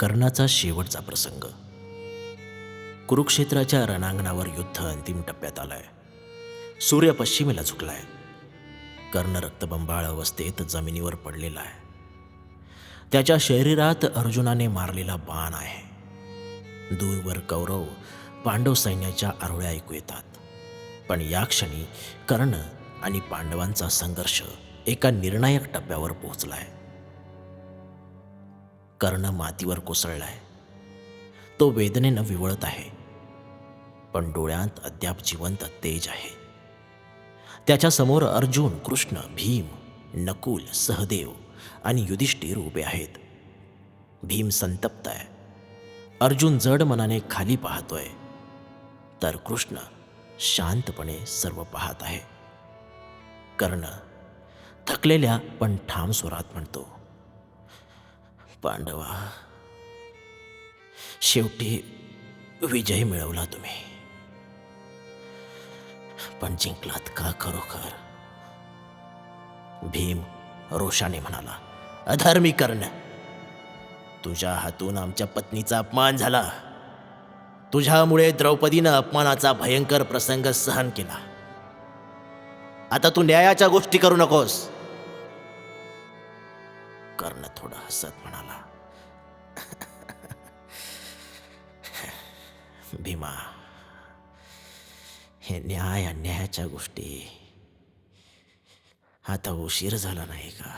कर्णाचा शेवटचा प्रसंग. कुरुक्षेत्राच्या रणांगणावर युद्ध अंतिम टप्प्यात आलाय. सूर्य पश्चिमेला झुकलाय. कर्ण रक्तबंबाळ अवस्थेत जमिनीवर पडलेला आहे. त्याच्या शरीरात अर्जुनाने मारलेला बाण आहे. दूरवर कौरव पांडव सैन्याच्या आरोळ्या ऐकू येतात. पण या क्षणी कर्ण आणि पांडवांचा संघर्ष एका निर्णायक टप्प्यावर पोहोचलाय. कर्ण मातीवर कोसळलाय. तो वेदनेनं विवळत आहे. पण डोळ्यात अद्याप जिवंत तेज आहे. त्याच्यासमोर अर्जुन कृष्ण भीम नकुल सहदेव आणि युधिष्ठिर उभे आहेत. भीम संतप्त आहे. अर्जुन जड मनाने खाली पाहतोय. तर कृष्ण शांतपणे सर्व पाहत आहे. कर्ण थकलेल्या पण ठाम स्वरात म्हणतो पांडवा. शेवटी विजय मिळवला तुम्ही. पण जिंकलात का खरोखर? भीम रोषाने म्हणाला अधर्मी कर्ण तुझ्या हातून आमच्या पत्नीचा अपमान झाला. तुझ्यामुळे द्रौपदीनं अपमानाचा भयंकर प्रसंग सहन केला. आता तू न्यायाच्या गोष्टी करू नकोस. कर्ण थोडं हसत म्हणाला भीमा हे न्याय अन्यायाच्या गोष्टी आता उशीर झाला नाही का?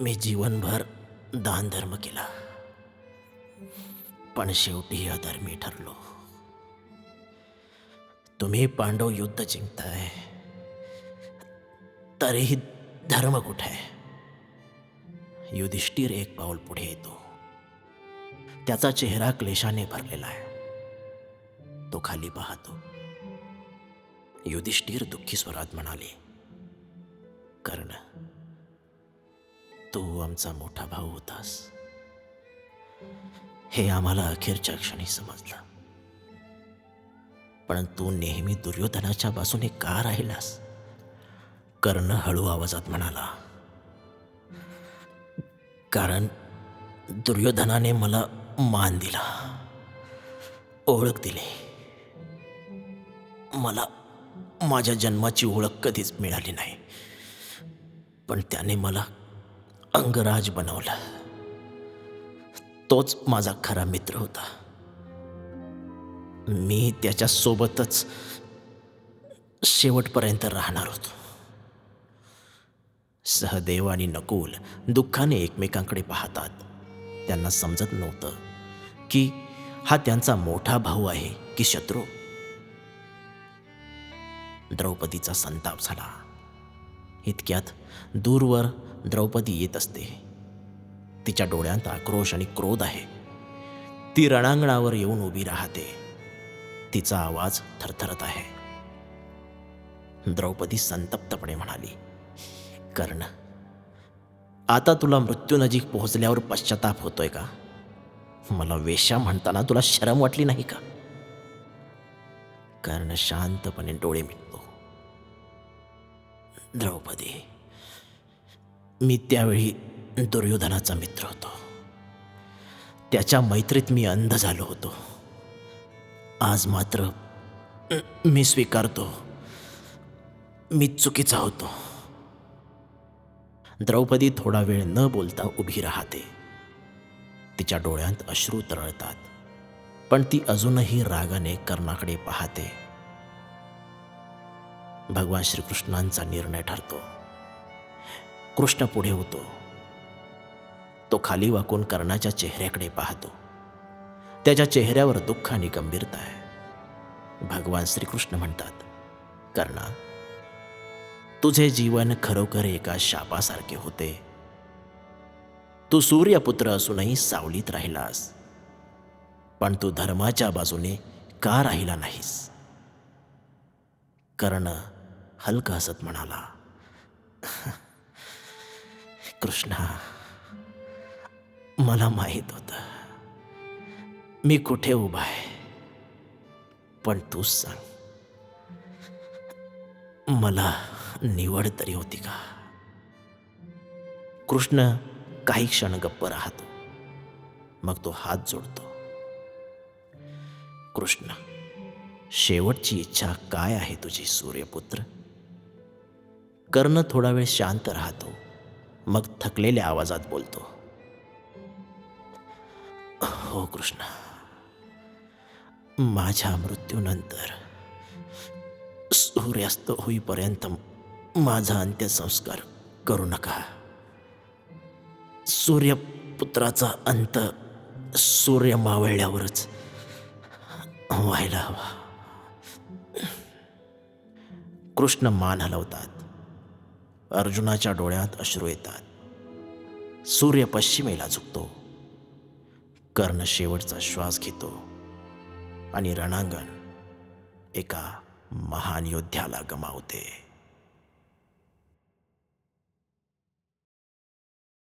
मी जीवनभर दान धर्म केला पण शेवटी अधर्मी ठरलो. तुम्ही पांडव युद्ध जिंकताय तरीही धर्म कुठे? आहे युधिष्ठिर एक पाऊल पुढे येतो. त्याचा चेहरा क्लेशाने भरलेला आहे. तो खाली पाहतो. युधिष्ठिर दुःखी स्वरात म्हणाले कर्ण तू आमचा मोठा भाऊ होतास. हे आम्हाला अखेरच्या क्षणी समजलं. पण तू नेहमी दुर्योधनाच्या बाजूने का राहिलास? कर्ण हळू आवाजात म्हणाला कारण दुर्योधनाने मला मान दिला ओळख दिली. मला माझ्या जन्माची ओळख कधीच मिळाली नाही. पण त्याने मला अंगराज बनवलं. तोच माझा खरा मित्र होता. मी त्याच्यासोबतच शेवटपर्यंत राहणार होतो. सहदेव आणि नकुल दुःखाने एकमेकांकडे पाहतात. त्यांना समजत नव्हतं की हा त्यांचा मोठा भाऊ आहे की शत्रू. द्रौपदीचा संताप झाला. इतक्यात दूरवर द्रौपदी येत असते. तिच्या डोळ्यांत आक्रोश आणि क्रोध आहे. ती रणांगणावर येऊन उभी राहते. तिचा आवाज थरथरत आहे. द्रौपदी संतप्तपणे म्हणाली कर्ण. आता तुला मृत्यूनजीक पोहोचल्यावर पश्चाताप होतोय का? मला वेशा म्हणताना तुला शरम वाटली नाही का? कर्ण शांतपणे डोळे मिटतो. द्रौपदी मी त्यावेळी दुर्योधनाचा मित्र होतो. त्याच्या मैत्रीत मी अंध झालो होतो. आज मात्र मी स्वीकारतो. मी चुकीचा होतो. द्रौपदी थोडा वेळ न बोलता उभी राहते. तिच्या डोळ्यात अश्रू तरळतात पण ती अजूनही रागाने कर्णाकडे पाहते. भगवान श्रीकृष्णांचा निर्णय ठरतो. कृष्ण पुढे होतो. तो खाली वाकून कर्णाच्या चेहऱ्याकडे पाहतो. त्याच्या चेहऱ्यावर दुःख आणि गंभीरता आहे. भगवान श्रीकृष्ण म्हणतात कर्णा तुझे जीवन खरोखर एका शापासारखे होते. तू सूर्यपुत्र असूनही सावलीत राहिलास. पण तू धर्माच्या बाजूने का राहिला नाहीस? कर्ण हलका हसत म्हणाला कृष्णा मला माहीत होतं. मी कुठे उभा आहे? पण तूच सांग. मला निवड तरी होती का? कृष्ण काही क्षण गप्प राहतो. मग तो हात जोडतो. कृष्ण शेवटची इच्छा काय आहे तुझी सूर्यपुत्र? कर्ण थोडा वेळ शांत राहतो. मग थकलेल्या आवाजात बोलतो. हो कृष्ण. माझ्या मृत्यूनंतर सूर्यास्त होईपर्यंत माझा अंत्यसंस्कार करू नका. सूर्यपुत्राचा अंत सूर्य मावळल्यावरच व्हायला हवा. कृष्ण मान हलवतात. अर्जुनाच्या डोळ्यात अश्रू येतात. सूर्य पश्चिमेला झुकतो. कर्ण शेवटचा श्वास घेतो. आणि रणांगण एका महान योद्ध्याला गमावते.